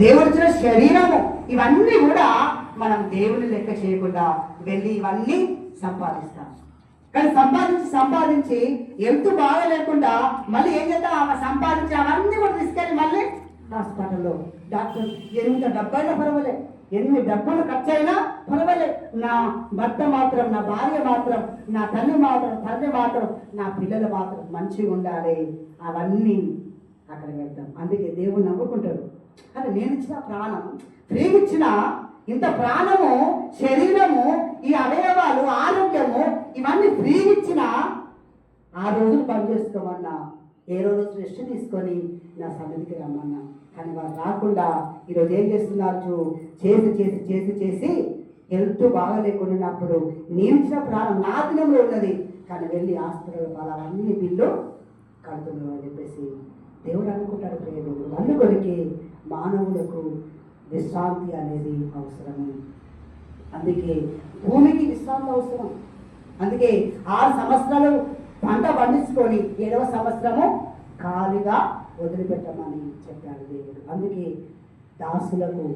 దేవుడిచ్చిన శరీరము ఇవన్నీ కూడా మనం దేవుని లెక్క చేయకుండా వెళ్ళి ఇవన్నీ సంపాదిస్తాం. కానీ సంపాదించి సంపాదించి ఎంత బాధ లేకుండా మళ్ళీ ఏం చేద్దాం? ఆ సంపాదించి అవన్నీ కూడా తీసుకెళ్ళి మళ్ళీ హాస్పిటల్లో డాక్టర్ ఎంత డబ్బైనా పర్వాలే ఎన్ని డబ్బులు ఖర్చు అయినా పర్వాలే. నా భర్త మాత్రం నా భార్య మాత్రం నా తల్లి మాత్రం తండ్రి మాత్రం నా పిల్లలు మాత్రం మంచిగా ఉండాలి. అవన్నీ అక్కడ వెళ్తాం. అందుకే దేవుడు నవ్వుకుంటారు కానీ నేను ఇచ్చిన ప్రాణం. ఫ్రీగా ఇచ్చిన ఇంత ప్రాణము శరీరము ఈ అవయవాలు ఆరోగ్యము ఇవన్నీ ఫ్రీగా ఇచ్చిన ఆ రోజులు పనిచేసుకోమన్నా ఏ రోజు రెస్ట్ తీసుకొని నా సన్నిధికి రమ్మన్నా. కానీ వాళ్ళు రాకుండా ఈరోజు ఏం చేస్తున్నారు చూ? చేసి చేసి చేసి చేసి హెల్త్ బాగా ఉన్నప్పుడు నేను ఇచ్చిన ప్రాణం నా దినంలో ఉన్నది. కానీ వెళ్ళి హాస్పిటల్ వాళ్ళ అన్ని బిల్లు కడుతున్నాడు అని చెప్పేసి దేవుడు అనుకుంటాడు ప్రియ దేవుడు. అందుకొరికి మానవులకు విశ్రాంతి అనేది అవసరము. అందుకే భూమికి విశ్రాంతి అవసరం. అందుకే ఆరు సంవత్సరాలు పంట పండించుకొని ఏడవ సంవత్సరము ఖాళీగా వదిలిపెట్టమని చెప్పాడు దేవుడు. అందుకే దాసులకు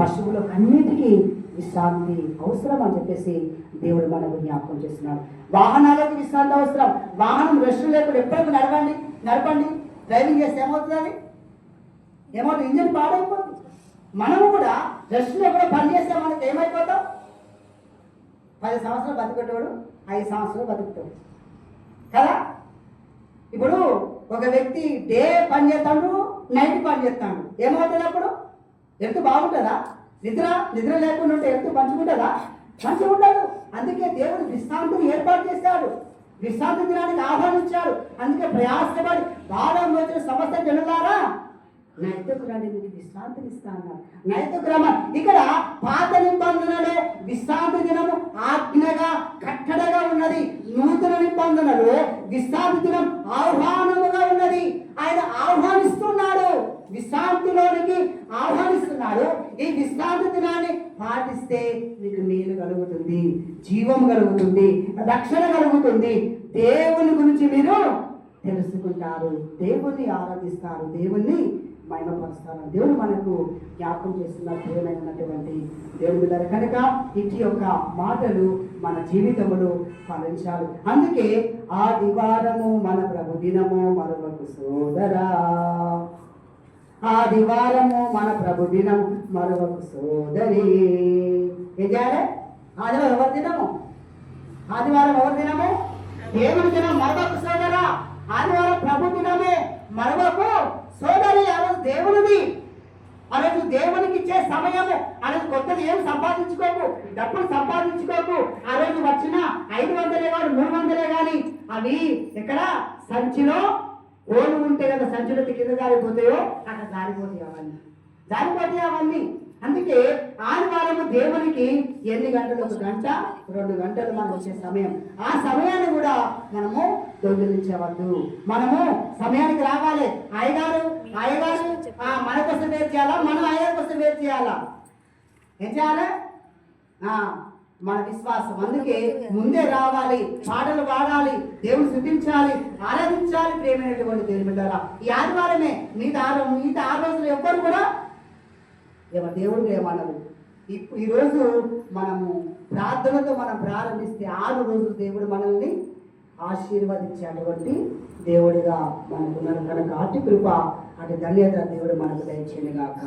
పశువులకు అన్నిటికీ విశ్రాంతి అవసరం అని చెప్పేసి దేవుడు మనకు జ్ఞాపకం చేస్తున్నాడు. వాహనాలకు విశ్రాంతి అవసరం. వాహనం రెస్ట్ లేకుండా ఎప్పటికీ నడవండి? నడపండి. డ్రైవింగ్ చేస్తే ఏమవుతుంది ఏమవుతుంది ఇంజన్ పాడైపోతుంది. మనము కూడా రెస్ట్లో కూడా పని చేస్తే మనకి ఏమైపోతాం? పది సంవత్సరాలు బతికేటోడు ఐదు సంవత్సరాలు బతుకుతాడు. కదా? ఇప్పుడు ఒక వ్యక్తి డే పని చేస్తాడు నైట్ పని చేస్తాడు. ఏమవుతుంది అప్పుడు? ఎంత బాగుంటుందా? నిద్ర నిద్ర లేకుండా ఉంటే ఎంత పంచుకుంటుందా మంచిగా ఉండదు అందుకే దేవుడు విశ్రాంతిని ఏర్పాటు చేశాడు. విశ్రాంతి దినానికి ఆహ్వానించాడు. అందుకే ప్రయాసపడి బాధ వచ్చిన సమస్య జనులారా నైతిక మీకు విశ్రాంతిని ఇస్తాను నైతిక ఇక్కడ పాత నిబంధనలో విశ్రాంతి దినము ఆజ్ఞగా కట్టడగా ఉన్నది నూతన నిబంధనలో విశ్రాంతి దినం ఆహ్వానముగా ఉన్నది ఆయన ఆహ్వానిస్తున్నాడు విశ్రాంతిలోనికి ఆహ్వానిస్తున్నాడు ఈ విశ్రాంతి దినాన్ని పాటిస్తే మీకు మేలు కలుగుతుంది జీవం కలుగుతుంది రక్షణ కలుగుతుంది దేవుని గురించి మీరు తెలుసుకుంటారు దేవుణ్ణి ఆరాధిస్తారు దేవుణ్ణి మహిమపరుస్తారు దేవుడు మనకు జ్ఞాపకం చేస్తున్న దేవుడైనటువంటి దేవుడు బిడ్డలు. కనుక ఇటు యొక్క మాటలు మన జీవితంలో ఫలించాలి. అందుకే ఆ దివారము మన ప్రభు దినము మరొకకు సోదరా. ఆదివారము మన ప్రభు దినము మరొక సోదరి. ఏం చేయాలి? ఆదివారం ఎవరి దినము? ఆదివారం ఎవరి దినము? దేవుని దినం మరొక సోదరా. ఆదివారం ప్రభు దినమే మరొకకు సోదరి ఆ రోజు దేవునిది. ఆ రోజు దేవునికి ఇచ్చే సమయము. ఆ రోజు కొత్తది ఏం సంపాదించుకోకు. డబ్బులు సంపాదించుకోకు. ఆ రోజు వచ్చిన ఐదు వందలే కానీ మూడు వందలే కానీ అవి ఎక్కడ? సంచిలో ఓలు ఉంటే కదా సంచులు కింద జారిపోతాయో అక్కడ జారిపోతాయి అవన్నీ. జారిపోతాయి అవన్నీ. అందుకే ఆదివారము దేవునికి ఎన్ని గంటలు ఒక గంట? రెండు గంటలు మనకు వచ్చే సమయం. ఆ సమయాన్ని కూడా దొంగిలించవద్దు. మనము సమయానికి రావాలి. అయ్యగారు అయ్యగారు ఆ, మన కోసం వేరు చేయాలా? మనం అయ్యగారి కోసం వేరు చేయాలా? ఏం చేయాలి? మన విశ్వాసం. అందుకే ముందే రావాలి. పాటలు పాడాలి. దేవుని శుద్ధించాలి ఆరాధించాలి. ప్రేమైనటువంటి దేవుని బిడ్డారా ఈ ఆదివారమే మిగతా ఆరు మిగతా ఆరు రోజులు ఎవ్వరు కూడా ఎవరు దేవుడు ఏమన్నారు ఇప్పు- ఈరోజు మనము ప్రార్థనతో మనం ప్రారంభిస్తే ఆరు రోజులు దేవుడు మనల్ని ఆశీర్వదించేటువంటి దేవుడిగా మనకున్నారు కనుక అటు కృప అటు ధన్యత దేవుడు మనకు దయచేయను గాక